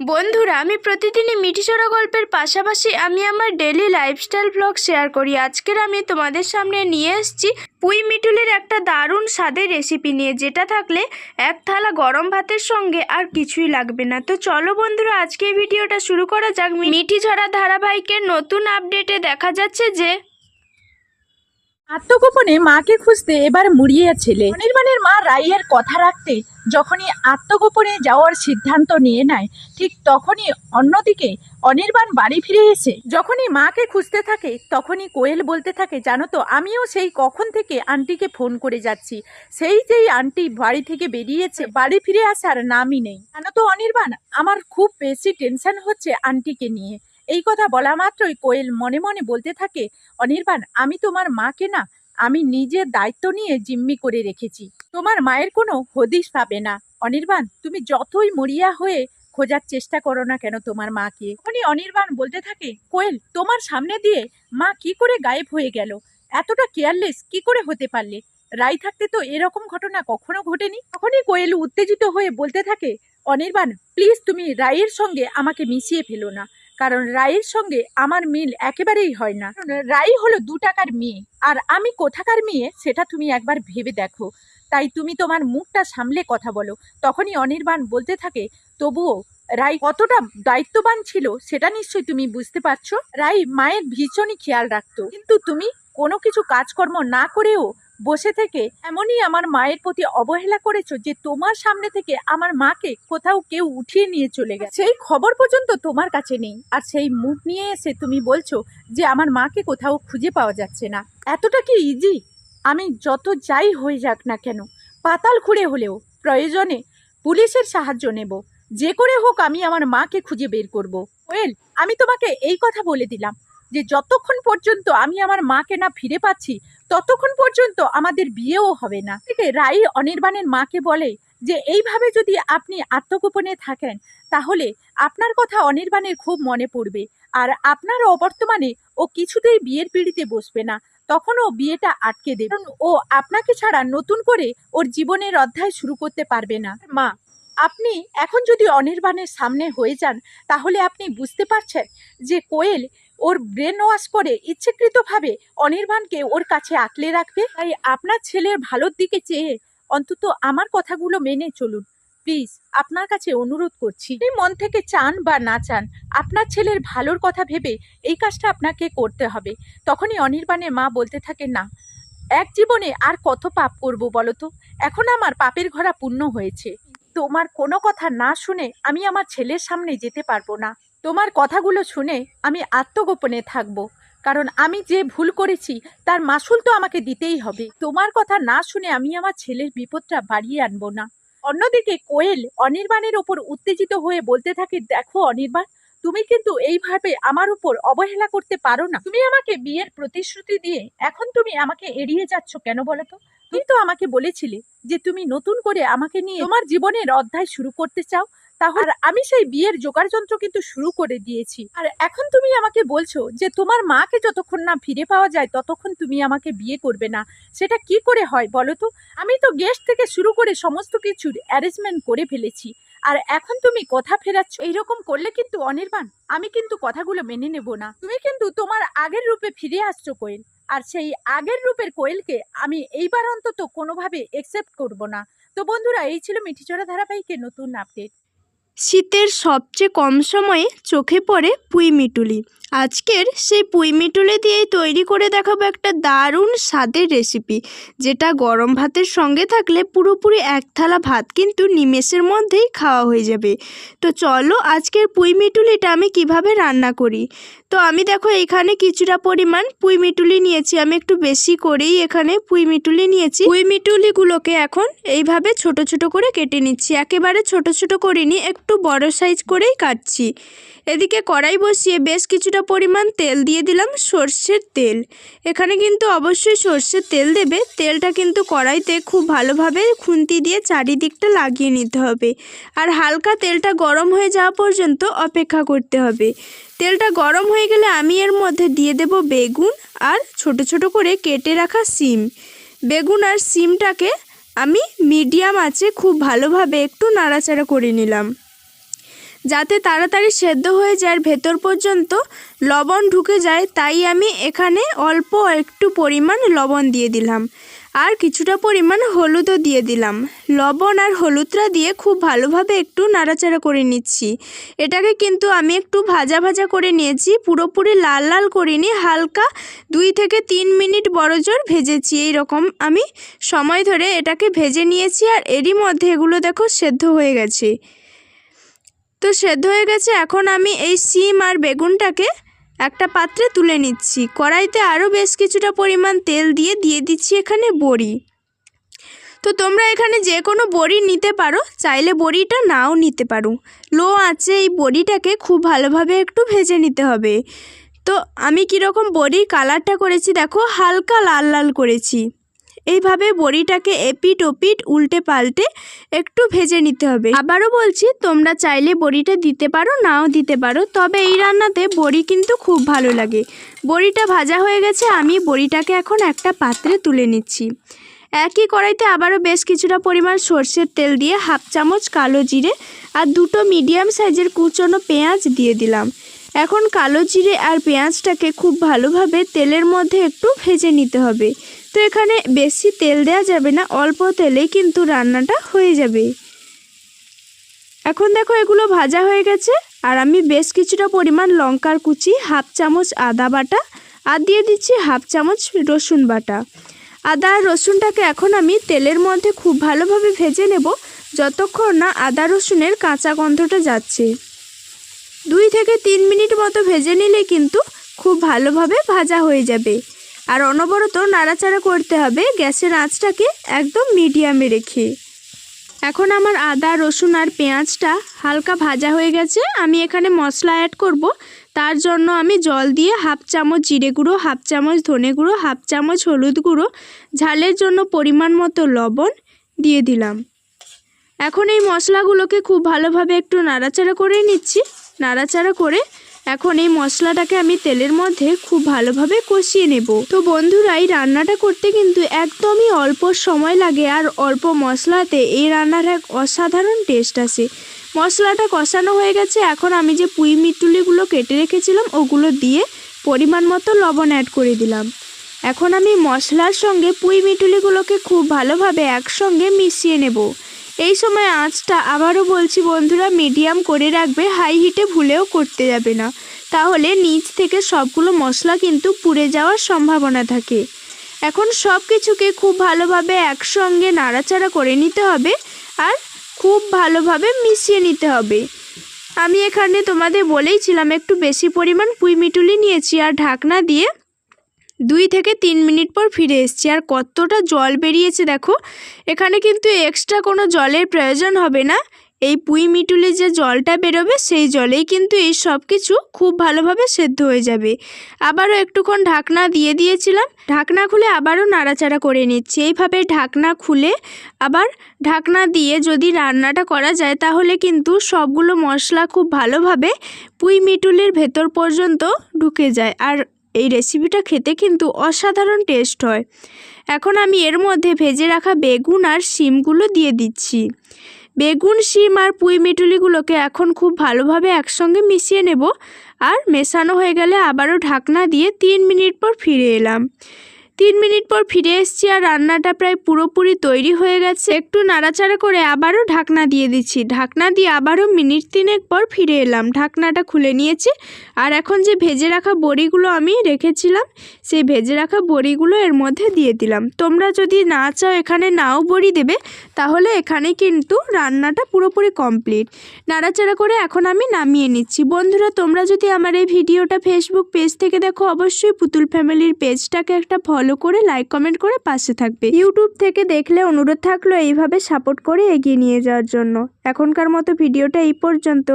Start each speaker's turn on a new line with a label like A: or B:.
A: বন্ধুরা, আমি প্রতিদিনই মিঠিচড়া গল্পের পাশাপাশি আমি আমার ডেলি লাইফস্টাইল ব্লগ শেয়ার করি। আজকের আমি তোমাদের সামনে নিয়ে এসেছি পুঁই মিটুলির একটা দারুণ স্বাদের রেসিপি নিয়ে, যেটা থাকলে এক থালা গরম ভাতের সঙ্গে আর কিছুই লাগবে না। তো চলো বন্ধুরা, আজকে ভিডিওটা শুরু করা যাক। মিঠিঝরা ধারাবাহিকের নতুন আপডেটে দেখা যাচ্ছে যে
B: আত্মগোপনে মাকে খুঁজতে এবার মুড়িয়ে ছেলে। অনির্বাণের মা রাইয়ের কথা রাখতে যখনই আত্মগোপনে যাওয়ার সিদ্ধান্ত নিয়ে নেয়, ঠিক তখনই অন্যদিকে অনির্বাণ বাড়ি ফিরে এসে যখনই মাকে খুঁজতে থাকে, তখনই কোয়েল বলতে থাকে, জানো তো, আমিও সেই কখন থেকে আন্টিকে ফোন করে যাচ্ছি। সেই যেই আন্টি বাড়ি থেকে বেরিয়েছে, বাড়ি ফিরে আসার নামই নেই। জানো তো অনির্বাণ, আমার খুব বেশি টেনশন হচ্ছে আন্টিকে নিয়ে। এই কথা বলা মাত্রই কোয়েল মনে মনে বলতে থাকে, অনির্বাণ, আমি তোমার মাকে না, আমি নিজের দায়িত্ব নিয়ে জিম্মি করে রেখেছি। তোমার মায়ের কোনো হদিশ পাবে না। অনির্বাণ, তুমি যতই মরিয়া হয়ে খোঁজার চেষ্টা করো না কেন তোমার মাকে? তখনই অনির্বাণ বলতে থাকে, কোয়েল, তোমার সামনে দিয়ে মা কি করে গায়েব হয়ে গেল? এতটা কেয়ারলেস কি করে হতে পারলে? রাই থাকতে তো এরকম ঘটনা কখনো ঘটেনি? তখনই কোয়েল উত্তেজিত হয়ে বলতে থাকে, অনির্বাণ, প্লিজ তুমি রায়ের সঙ্গে আমাকে মিশিয়ে ফেলো না। কারণ রায়ের সঙ্গে আমার মিল একেবারেই হয় না। রাই হলো দু টাকার মেয়ে, আর আমি কোথাকার মেয়ে সেটা তুমি একবার ভেবে দেখো। তাই তুমি তোমার মুখটা সামলে কথা বলো। তখনই অনির্বাণ বলতে থাকে, তবুও রাই কতটা দায়িত্ববান ছিল সেটা নিশ্চয়ই তুমি বুঝতে পারছ? রাই মায়ের ভীষণই খেয়াল রাখতো। কিন্তু তুমি কোনো কিছু কাজকর্ম না করেও বসে থেকে এমনই আমার মায়ের প্রতি অবহেলা করেছ যে তোমার সামনে থেকে আমার মাকে কোথাও কেউ উঠিয়ে নিয়ে চলে গেছে। সেই খবর পর্যন্ত তোমার কাছে নেই। আর সেই মুখ নিয়ে এসে তুমি বলছো যে আমার মাকে কোথাও খুঁজে পাওয়া যাচ্ছে না। এতটা কি ইজি আমি যত যাই হয়ে যাক না কেন, পাতাল খুঁড়ে হলেও প্রয়োজনে পুলিশের সাহায্য নেব। যে করে হোক আমি আমার মাকে খুঁজে বের করব। ওয়েল, আমি তোমাকে এই কথা বলে দিলাম। যে যতক্ষণ পর্যন্ত আমি আমার মাকে না ফিরে পাচ্ছি, ততক্ষণ পর্যন্ত আমাদের বিয়েও হবে না। থেকে রাই অনির্বাণের মাকে বলে যে, এইভাবে যদি আপনি আত্মগোপনে থাকেন, তাহলে আপনার কথা অনির্বাণের খুব মনে পড়বে। আর আপনার অবর্তমানে ও কিছুতেই বিয়ের পিড়িতে বসবে না। তখন ও বিয়েটা আটকে দেবে। ও আপনাকে ছাড়া নতুন করে ওর জীবনের অধ্যায় শুরু করতে পারবে না। মা, আপনি এখন যদি অনির্বাণের সামনে হয়ে যান, তাহলে আপনি বুঝতে পারছেন যে কোয়েল ওর ব্রেন ওয়াশ করে ইচ্ছেকৃতভাবে অনির্বাণকে ওর কাছে আঁকলে রাখবে। তাই আপনার ছেলের ভালোর দিকে চেয়ে অন্তত আমার কথাগুলো মেনে চলুন। প্লিজ, আপনার কাছে অনুরোধ করছি। মন থেকে চান বা না চান, আপনার ছেলের ভালোর কথা ভেবে এই কাজটা আপনাকে করতে হবে। তখনই অনির্বাণের মা বলতে থাকে না, এক জীবনে আর কত পাপ করব বলো তো? এখন আমার পাপের ঘোড়া পূর্ণ হয়েছে। তোমার কোনো কথা না শুনে আমি আমার ছেলের সামনে যেতে পারব না। তোমার কথাগুলো শুনে আমি আত্মগোপনে থাকব, কারণ আমি যে ভুল করেছি তার মাসুল তো আমাকে দিতেই হবে। তোমার কথা না শুনে আমি আমার ছেলের বিপদটা বাড়িয়ে আনব না। অন্যদিকে কোয়েল অনির্বাণের ওপর উত্তেজিত হয়ে বলতে থাকে, দেখো অনির্বাণ, তুমি কিন্তু এইভাবে আমার উপর অবহেলা করতে পারো না। তুমি আমাকে বিয়ের প্রতিশ্রুতি দিয়ে এখন তুমি আমাকে এড়িয়ে যাচ্ছ কেন বলো তো? তুমি তো আমাকে বলেছিলে যে তুমি নতুন করে আমাকে নিয়ে তোমার জীবনের অধ্যায় শুরু করতে চাও। তাহলে আমি সেই বিয়ের জোগাড় যন্ত্র কিন্তু শুরু করে দিয়েছি। আর এখন তুমি আমাকে বলছো যে তোমার মাকে যতক্ষণ না ফিরে পাওয়া যায় ততক্ষণ তুমি আমাকে বিয়ে করবে না। সেটা কি করে হয় বলো তো? আমি তো গেস্ট থেকে শুরু করে সমস্ত কিছুর অ্যারেঞ্জমেন্ট করে ফেলেছি। আর এখন তুমি কথা ফেরাচ্ছ, এইরকম করলে কিন্তু অনির্বাণ, আমি কিন্তু কথাগুলো মেনে নেব না। তুমি কিন্তু তোমার আগের রূপে ফিরে আসছো কোয়েল, আর সেই আগের রূপের কোয়েলকে আমি এইবার অন্তত কোনোভাবে একসেপ্ট করব না। তো বন্ধুরা, এই ছিল মিঠিচড়া ধারাবাহিকের নতুন আপডেট
A: শীতের সবচেয়ে কম সময়ে চোখে পড়ে পুঁই মিটুলি। আজকের সেই পুঁই মিটুলি দিয়েই তৈরি করে দেখাবো একটা দারুণ স্বাদের রেসিপি যেটা গরম ভাতের সঙ্গে থাকলে পুরোপুরি এক থালা ভাত কিন্তু নিমেষের মধ্যেই খাওয়া হয়ে যাবে। তো চলো আজকের পুঁই মিটুলিটা আমি কীভাবে রান্না করি? তো আমি দেখো এখানে কিছুটা পরিমাণ পুঁই মিটুলি নিয়েছি, আমি একটু বেশি করেই এখানে পুঁই মিটুলি নিয়েছি। পুঁই মিটুলিগুলোকে এখন এইভাবে ছোট ছোট করে কেটে নিচ্ছি, একেবারে ছোট ছোট করিনি একটু বড় সাইজ করেই কাটছি। এদিকে কড়াই বসিয়ে বেশ কিছুটা পরিমাণ তেল দিয়ে দিলাম সর্ষের তেল। এখানে কিন্তু অবশ্যই সর্ষের তেল দেবে। তেলটা কিন্তু কড়াইতে খুব ভালোভাবে খুন্তি দিয়ে চারিদিকটা লাগিয়ে নিতে হবে। আর হালকা তেলটা গরম হয়ে যাওয়া পর্যন্ত অপেক্ষা করতে হবে। তেলটা গরম হয়ে গেলে আমি এর মধ্যে দিয়ে দেব বেগুন আর ছোট ছোট করে কেটে রাখা সিম। বেগুন আর সিমটাকে আমি মিডিয়াম আঁচে খুব ভালোভাবে একটু নাড়াচাড়া করে নিলাম। যাতে তাড়াতাড়ি সেদ্ধ হয়ে যায় আর ভেতর পর্যন্ত লবণ ঢুকে যায়, তাই আমি এখানে অল্প একটু পরিমাণ লবণ দিয়ে দিলাম। আর কিছুটা পরিমাণ হলুদও দিয়ে দিলাম। লবণ আর হলুদটা দিয়ে খুব ভালোভাবে একটু নাড়াচাড়া করে নিচ্ছি। এটাকে কিন্তু আমি একটু ভাজা ভাজা করে নিয়েছি, পুরোপুরি লাল লাল করিনি, হালকা দুই থেকে তিন মিনিট বড়জোর ভেজেছি। এই রকম আমি সময় ধরে এটাকে ভেজে নিয়েছি আর এরই মধ্যে এগুলো দেখো সেদ্ধ হয়ে গেছে। তো সেদ্ধ হয়ে গেছে, এখন আমি এই সিম আর বেগুনটাকে একটা পাত্রে তুলে নিচ্ছি। কড়াইতে আরও বেশ কিছুটা পরিমাণ তেল দিয়ে দিয়ে দিচ্ছি এখানে বড়ি। তো তোমরা এখানে যে কোনো বড়ি নিতে পারো, চাইলে বড়িটা নাও নিতে পারো। লো আছে এই বড়িটাকে খুব ভালোভাবে একটু ভেজে নিতে হবে। তো আমি কীরকম বড়ির কালারটা করেছি, দেখো, হালকা লাল লাল করেছি। এইভাবে বড়িটাকে এপিট ওপিট উল্টে পাল্টে একটু ভেজে নিতে হবে। আবারও বলছি, তোমরা চাইলে বড়িটা দিতে পারো, নাও দিতে পারো। তবে এই রান্নাতে বড়ি কিন্তু খুব ভালো লাগে। বড়িটা ভাজা হয়ে গেছে, আমি বড়িটাকে এখন একটা পাত্রে তুলে নিচ্ছি। একই কড়াইতে আবারও বেশ কিছুটা পরিমাণ সর্ষের তেল দিয়ে হাফ চামচ কালো জিরে আর দুটো মিডিয়াম সাইজের কুচনো পেঁয়াজ দিয়ে দিলাম। এখন কালো জিরে আর পেঁয়াজটাকে খুব ভালোভাবে তেলের মধ্যে একটু ভেজে নিতে হবে। তো এখানে বেশি তেল দেওয়া যাবে না, অল্প তেলেই কিন্তু রান্নাটা হয়ে যাবে। এখন দেখো এগুলো ভাজা হয়ে গেছে, আর আমি বেশ কিছুটা পরিমাণ লঙ্কার কুচি, হাফ চামচ আদা বাটা, আর দিয়ে দিচ্ছি হাফ চামচ রসুন বাটা। আদা আর রসুনটাকে এখন আমি তেলের মধ্যে খুব ভালোভাবে ভেজে নেব, যতক্ষণ না আদা রসুনের কাঁচা গন্ধটা যাচ্ছে। দুই থেকে তিন মিনিট মতো ভেজে নিলে কিন্তু খুব ভালোভাবে ভাজা হয়ে যাবে। আর অনবরত নাড়াচাড়া করতে হবে গ্যাসের আঁচটাকে একদম মিডিয়ামে রেখে। এখন আমার আদা, রসুন আর পেঁয়াজটা হালকা ভাজা হয়ে গেছে। আমি এখানে মশলা অ্যাড করব। তার জন্য আমি জল দিয়ে হাফ চামচ জিরে গুঁড়ো, হাফ চামচ ধনে গুঁড়ো, হাফ চামচ হলুদ গুঁড়ো, ঝালের জন্য পরিমাণ মতো লবণ দিয়ে দিলাম। এখন এই মশলাগুলোকে খুব ভালোভাবে একটু নাড়াচাড়া করে নিচ্ছি। নাড়াচাড়া করে এখন এই মশলাটাকে আমি তেলের মধ্যে খুব ভালোভাবে কষিয়ে নেব। তো বন্ধুরা, এই রান্নাটা করতে কিন্তু একদমই অল্প সময় লাগে আর অল্প মশলাতে এই রান্নার এক অসাধারণ টেস্ট আসে মশলাটা কষানো হয়ে গেছে, এখন আমি যে পুঁই মিটুলিগুলো কেটে রেখেছিলাম, ওগুলো দিয়ে পরিমাণ মতো লবণ অ্যাড করে দিলাম। এখন আমি মশলার সঙ্গে পুঁই মিটুলিগুলোকে খুব ভালোভাবে একসঙ্গে মিশিয়ে নেব। এই সময় আঁচটা আবারও বলছি বন্ধুরা, মিডিয়াম করে রাখবে হাই হিটে ভুলেও করতে যাবে না। তাহলে নিচ থেকে সবগুলো মশলা কিন্তু পুড়ে যাওয়ার সম্ভাবনা থাকে। এখন সব কিছুকে খুব ভালোভাবে একসঙ্গে নাড়াচাড়া করে নিতে হবে আর খুব ভালোভাবে মিশিয়ে নিতে হবে। আমি এখানে তোমাদের বলেইছিলাম, একটু বেশি পরিমাণ পুঁই মিটুলি নিয়েছি আর ঢাকনা দিয়ে দুই থেকে তিন মিনিট পর ফিরে এসেছি। আর কতটা জল বেরিয়েছে দেখো। এখানে কিন্তু এক্সট্রা কোনো জলের প্রয়োজন হবে না। এই পুঁই মিটুলি যে জলটা বেরোবে, সেই জলেই কিন্তু এই সব কিছু খুব ভালোভাবে সেদ্ধ হয়ে যাবে। আবারও একটুক্ষণ ঢাকনা দিয়ে দিয়েছিলাম। ঢাকনা খুলে আবারও নাড়াচাড়া করে নিচ্ছি। এইভাবে ঢাকনা খুলে আবার ঢাকনা দিয়ে যদি রান্নাটা করা যায়, তাহলে কিন্তু সবগুলো মশলা খুব ভালোভাবে পুঁই মিটুলের ভেতর পর্যন্ত ঢুকে যায়। আর এই রেসিপিটা খেতে কিন্তু অসাধারণ টেস্ট হয়। এখন আমি এর মধ্যে ভেজে রাখা বেগুন আর শিমগুলো দিয়ে দিচ্ছি। বেগুন, শিম আর পুঁই মিটুলিগুলোকে এখন খুব ভালোভাবে একসঙ্গে মিশিয়ে নেব। আর মেশানো হয়ে গেলে আবারও ঢাকনা দিয়ে তিন মিনিট পর ফিরে এলাম। তিন মিনিট পর ফিরে এসেছি আর রান্নাটা প্রায় পুরোপুরি তৈরি হয়ে গেছে। একটু নাড়াচাড়া করে আবারও ঢাকনা দিয়ে দিচ্ছি। ঢাকনা দিয়ে আবারও মিনিট তিনেক পর ফিরে এলাম। ঢাকনাটা খুলে নিয়েছি আর এখন যে ভেজে রাখা বড়িগুলো আমি রেখেছিলাম, সেই ভেজে রাখা বড়িগুলো এর মধ্যে দিয়ে দিলাম। তোমরা যদি না চাও এখানে নাও বড়ি দেবে, তাহলে এখানে কিন্তু রান্নাটা পুরোপুরি কমপ্লিট। নাড়াচাড়া করে এখন আমি নামিয়ে নিচ্ছি। বন্ধুরা, তোমরা যদি আমার এই ভিডিওটা ফেসবুক পেজ থেকে দেখো, অবশ্যই পুতুল ফ্যামিলির পেজটাকে একটা ফলো করে লাইক কমেন্ট করে পাশে থাকবে। ইউটিউব থেকে দেখলে অনুরোধ থাকল এইভাবে সাপোর্ট করে এগিয়ে নিয়ে যাওয়ার জন্য। এখনকার মতো ভিডিওটা এই পর্যন্ত।